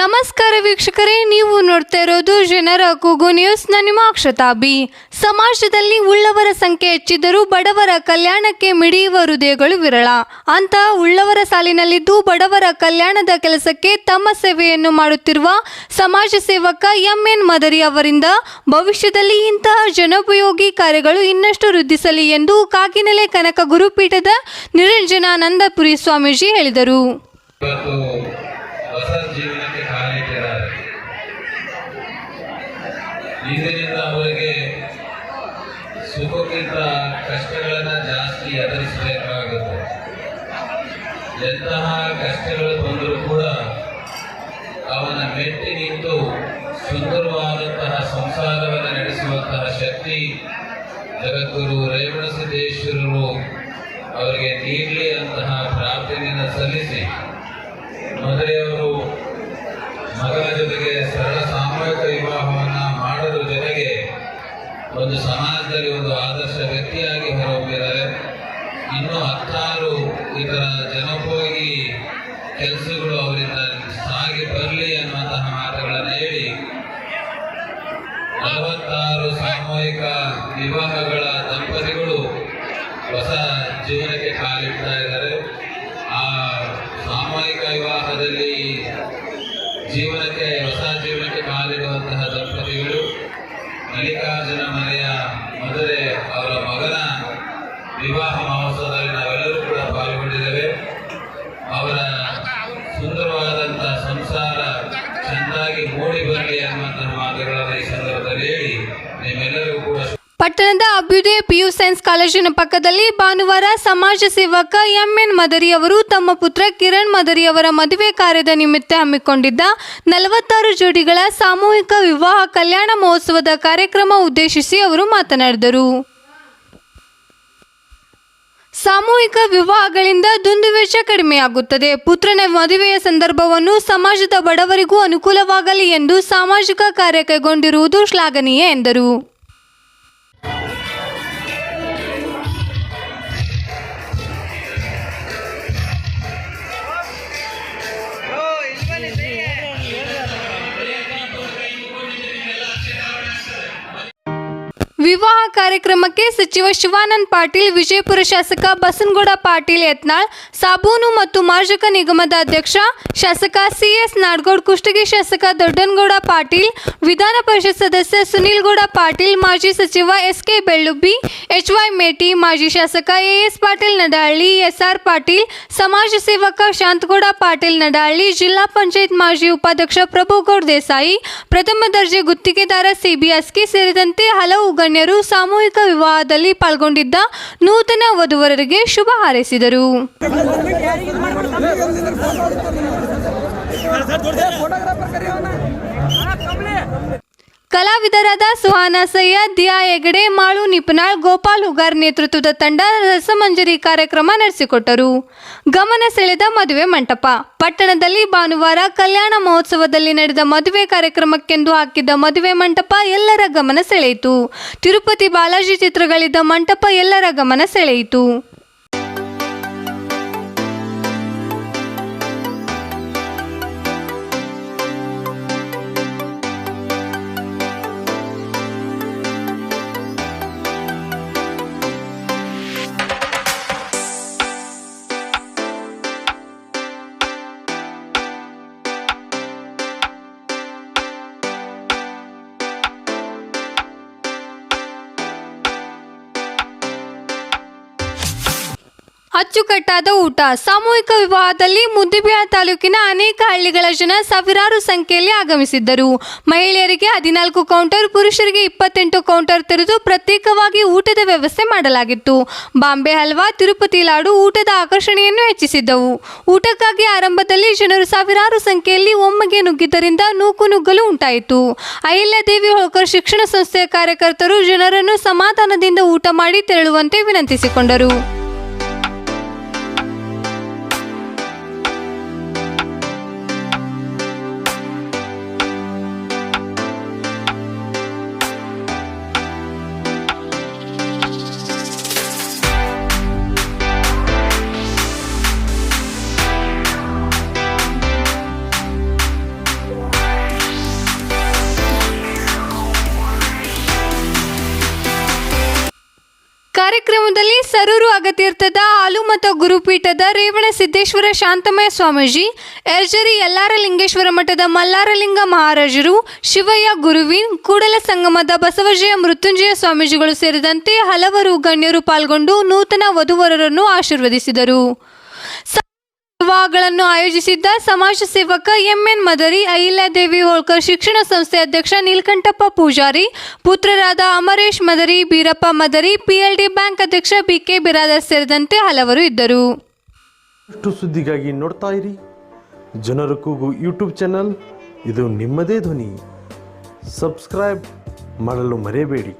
ನಮಸ್ಕಾರ ವೀಕ್ಷಕರೇ, ನೀವು ನೋಡ್ತಾ ಇರೋದು ಜನರ ಕೂಗು ನ್ಯೂಸ್ ನಾನು ನಿಮ್ಮ ಅಕ್ಷತಾ ಸಮಾಜದಲ್ಲಿ ಉಳ್ಳವರ ಸಂಖ್ಯೆ ಹೆಚ್ಚಿದ್ದರೂ ಬಡವರ ಕಲ್ಯಾಣಕ್ಕೆ ಮಿಡಿಯುವ ಹೃದಯಗಳು ವಿರಳ. ಅಂತ ಉಳ್ಳವರ ಸಾಲಿನಲ್ಲಿದ್ದು ಬಡವರ ಕಲ್ಯಾಣದ ಕೆಲಸಕ್ಕೆ ತಮ್ಮ ಸೇವೆಯನ್ನು ಮಾಡುತ್ತಿರುವ ಸಮಾಜ ಸೇವಕ ಎಂ. ಎನ್. ಮದರಿ ಅವರಿಂದ ಭವಿಷ್ಯದಲ್ಲಿ ಇಂತಹ ಜನೋಪಯೋಗಿ ಕಾರ್ಯಗಳು ಇನ್ನಷ್ಟು ವೃದ್ಧಿಸಲಿ ಎಂದು ಕಾಗಿನೆಲೆ ಕನಕ ಗುರುಪೀಠದ ನಿರಂಜನಾನಂದಪುರಿ ಸ್ವಾಮೀಜಿ ಹೇಳಿದರು. ಎಂತಹ ಕಷ್ಟಗಳು ಬಂದರೂ ಕೂಡ ಅವನ ಮೆಟ್ಟಿ ನಿಂತು ಸುಂದರವಾದಂತಹ ಸಂಸಾರವನ್ನು ನಡೆಸುವಂತಹ ಶಕ್ತಿ ಜಗದ್ಗುರು ರೇವಣ ಸಿದ್ದೇಶ್ವರರು ಅವರಿಗೆ ನೀಡಲಿ ಅಂತಹ ಪ್ರಾರ್ಥನೆಯನ್ನು ಸಲ್ಲಿಸಿ ಇನ್ನೂ ಹತ್ತಾರು ಇತರ ಜನಪೋಗಿ ಕೆಲಸಗಳು ಅವರಿಂದ ಸಾಗಿ ಬರಲಿ ಅನ್ನುವಂತಹ ಮಾತುಗಳನ್ನು ಹೇಳಿ ನಲವತ್ತಾರು ಸಾಮೂಹಿಕ ವಿವಾಹಗಳ ದಂಪತಿಗಳು ಹೊಸ ಜೀವನಕ್ಕೆ ಕಾಲಿಡ್ತಾ ಇದ್ದಾರೆ. ಆ ಸಾಮೂಹಿಕ ವಿವಾಹದಲ್ಲಿ ಜೀವನಕ್ಕೆ, ಹೊಸ ಜೀವನಕ್ಕೆ ಕಾಲಿಡುವಂತಹ ದಂಪತಿಗಳು ಮಲ್ಲಿಕಾರ್ಜುನ ಅಭ್ಯುದಯ ಪಿಯು ಸೈನ್ಸ್ ಕಾಲೇಜಿನ ಪಕ್ಕದಲ್ಲಿ ಭಾನುವಾರ ಸಮಾಜ ಸೇವಕ ಎಂಎನ್ ಮದರಿ ಅವರು ತಮ್ಮ ಪುತ್ರ ಕಿರಣ್ ಮದರಿ ಅವರ ಮದುವೆ ಕಾರ್ಯದ ನಿಮಿತ್ತ ಹಮ್ಮಿಕೊಂಡಿದ್ದ ನಲವತ್ತಾರು ಜೋಡಿಗಳ ಸಾಮೂಹಿಕ ವಿವಾಹ ಕಲ್ಯಾಣ ಮಹೋತ್ಸವದ ಕಾರ್ಯಕ್ರಮ ಉದ್ದೇಶಿಸಿ ಅವರು ಮಾತನಾಡಿದರು. ಸಾಮೂಹಿಕ ವಿವಾಹಗಳಿಂದ ದುಂದುವೆಚ್ಚ ಕಡಿಮೆಯಾಗುತ್ತದೆ. ಪುತ್ರನ ಮದುವೆಯ ಸಂದರ್ಭವನ್ನು ಸಮಾಜದ ಬಡವರಿಗೂ ಅನುಕೂಲವಾಗಲಿ ಎಂದು ಸಾಮಾಜಿಕ ಕಾರ್ಯ ಕೈಗೊಂಡಿರುವುದು ಶ್ಲಾಘನೀಯ ಎಂದರು. ವಿವಾಹ ಕಾರ್ಯಕ್ರಮಕ್ಕೆ ಸಚಿವ ಶಿವಾನಂದ್ ಪಾಟೀಲ್, ವಿಜಯಪುರ ಶಾಸಕ ಬಸನಗೌಡ ಪಾಟೀಲ್, ಯತ್ನಾಳ್, ಸಾಬೂನು ಮತ್ತು ಮಾರ್ಜಕ ನಿಗಮದ ಅಧ್ಯಕ್ಷ ಶಾಸಕ ಸಿಎಸ್ ನಾಡಗೌಡ್, ಕುಷ್ಟಗಿ ಶಾಸಕ ದೊಡ್ಡನಗೌಡ ಪಾಟೀಲ್, ವಿಧಾನ ಪರಿಷತ್ ಸದಸ್ಯ ಸುನೀಲ್ ಗೌಡ ಪಾಟೀಲ್, ಮಾಜಿ ಸಚಿವ ಎಸ್ಕೆ ಬೆಳ್ಳುಬ್ಬಿ, ಎಚ್ವೈ ಮೇಟಿ, ಮಾಜಿ ಶಾಸಕ ಎಎಸ್ ಪಾಟೀಲ್ ನಡಹಳ್ಳಿ, ಎಸ್ಆರ್ ಪಾಟೀಲ್, ಸಮಾಜ ಸೇವಕ ಶಾಂತಗೌಡ ಪಾಟೀಲ್ ನಡಹಳ್ಳಿ, ಜಿಲ್ಲಾ ಪಂಚಾಯತ್ ಮಾಜಿ ಉಪಾಧ್ಯಕ್ಷ ಪ್ರಭುಗೌಡ ದೇಸಾಯಿ, ಪ್ರಥಮ ದರ್ಜೆ ಗುತ್ತಿಗೆದಾರ ಸಿಬಿ ಅಸ್ಕಿ ಸೇರಿದಂತೆ ಹಲವು ಗಣ್ಯರು ಸಾಮೂಹಿಕ ವಿವಾಹದಲ್ಲಿ ಪಾಲ್ಗೊಂಡಿದ್ದ ನೂತನ ವಧುವರರಿಗೆ ಶುಭ ಹಾರೈಸಿದರು. ಕಲಾವಿದರಾದ ಸುಹಾನಾ ಸಯ್ಯದ್ ದಿಯಾ ಹೆಗಡೆ, ಮಾಳು ನಿಪುನಾಳ್, ಗೋಪಾಲ್ ಹುಗಾರ್ ನೇತೃತ್ವದ ತಂಡ ರಸಮಂಜರಿ ಕಾರ್ಯಕ್ರಮ ನಡೆಸಿಕೊಟ್ಟರು. ಗಮನ ಸೆಳೆದ ಮದುವೆ ಮಂಟಪ. ಪಟ್ಟಣದಲ್ಲಿ ಭಾನುವಾರ ಕಲ್ಯಾಣ ಮಹೋತ್ಸವದಲ್ಲಿ ನಡೆದ ಮದುವೆ ಕಾರ್ಯಕ್ರಮಕ್ಕೆಂದು ಹಾಕಿದ್ದ ಮದುವೆ ಮಂಟಪ ಎಲ್ಲರ ಗಮನ ಸೆಳೆಯಿತು. ತಿರುಪತಿ ಬಾಲಾಜಿ ಚಿತ್ರಗಳಿದ್ದ ಮಂಟಪ ಎಲ್ಲರ ಗಮನ ಸೆಳೆಯಿತು. ಅಚ್ಚುಕಟ್ಟಾದ ಊಟ. ಸಾಮೂಹಿಕ ವಿವಾಹದಲ್ಲಿ ಮುದ್ದಿಬಿಹಾಳ ತಾಲೂಕಿನ ಅನೇಕ ಹಳ್ಳಿಗಳ ಜನ ಸಾವಿರಾರು ಸಂಖ್ಯೆಯಲ್ಲಿ ಆಗಮಿಸಿದ್ದರು. ಮಹಿಳೆಯರಿಗೆ ಹದಿನಾಲ್ಕು ಕೌಂಟರ್ ಪುರುಷರಿಗೆ ಇಪ್ಪತ್ತೆಂಟು ಕೌಂಟರ್ ತೆರೆದು ಪ್ರತ್ಯೇಕವಾಗಿ ಊಟದ ವ್ಯವಸ್ಥೆ ಮಾಡಲಾಗಿತ್ತು. ಬಾಂಬೆ ಹಲ್ವಾ, ತಿರುಪತಿ ಲಾಡು ಊಟದ ಆಕರ್ಷಣೆಯನ್ನು ಹೆಚ್ಚಿಸಿದ್ದವು. ಊಟಕ್ಕಾಗಿ ಆರಂಭದಲ್ಲಿ ಜನರು ಸಾವಿರಾರು ಸಂಖ್ಯೆಯಲ್ಲಿ ಒಮ್ಮೆಗೆ ನುಗ್ಗಿದ್ದರಿಂದ ನೂಕು ನುಗ್ಗಲು ಉಂಟಾಯಿತು. ಅಹಿಲ್ಯಾದೇವಿ ಹೋಳ್ಕರ್ ಶಿಕ್ಷಣ ಸಂಸ್ಥೆಯ ಕಾರ್ಯಕರ್ತರು ಜನರನ್ನು ಸಮಾಧಾನದಿಂದ ಊಟ ಮಾಡಿ ತೆರಳುವಂತೆ ವಿನಂತಿಸಿಕೊಂಡರು. ಕಾರ್ಯಕ್ರಮದಲ್ಲಿ ಸರೂರು ಅಗತೀರ್ಥದ ಆಲುಮತ ಗುರುಪೀಠದ ರೇವಣ ಸಿದ್ದೇಶ್ವರ ಶಾಂತಮಯ ಸ್ವಾಮೀಜಿ ಎರ್ಜರಿ ಯಲ್ಲಾರ ಲಿಂಗೇಶ್ವರ ಮಠದ ಮಲ್ಲಾರಲಿಂಗ ಮಹಾರಾಜರು, ಶಿವಯ್ಯ ಗುರುವಿನ್ ಕೂಡಲ ಸಂಗಮದ ಬಸವಜಯ ಮೃತ್ಯುಂಜಯ ಸ್ವಾಮೀಜಿಗಳು ಸೇರಿದಂತೆ ಹಲವರು ಗಣ್ಯರು ಪಾಲ್ಗೊಂಡು ನೂತನ ವಧುವರರನ್ನು ಆಶೀರ್ವದಿಸಿದರು. ವಿವಾಹಗಳನ್ನು ಆಯೋಜಿಸಿದ್ದ ಸಮಾಜ ಸೇವಕ ಎಂಎನ್ ಮದರಿ ಅಹಿಲ್ಯಾದೇವಿ ಹೋಳ್ಕರ್ ಶಿಕ್ಷಣ ಸಂಸ್ಥೆ ಅಧ್ಯಕ್ಷ ನೀಲಕಂಠಪ್ಪ ಪೂಜಾರಿ, ಪುತ್ರರಾದ ಅಮರೇಶ್ ಮದರಿ, ಬೀರಪ್ಪ ಮದರಿ, ಪಿಎಲ್ಡಿ ಬ್ಯಾಂಕ್ ಅಧ್ಯಕ್ಷ ಬಿಕೆ ಬಿರಾದರ್ ಸೇರಿದಂತೆ ಹಲವರು ಇದ್ದರು. ಸುದ್ದಿಗಾಗಿ ನೋಡ್ತಾ ಇರಿ. ಜನರ ಕೂಗು ಯೂಟ್ಯೂಬ್ ಚಾನಲ್. ಇದು ನಿಮ್ಮದೇ ಧ್ವನಿ. ಸಬ್ಸ್ಕ್ರೈಬ್ ಮಾಡಲು ಮರೆಯಬೇಡಿ.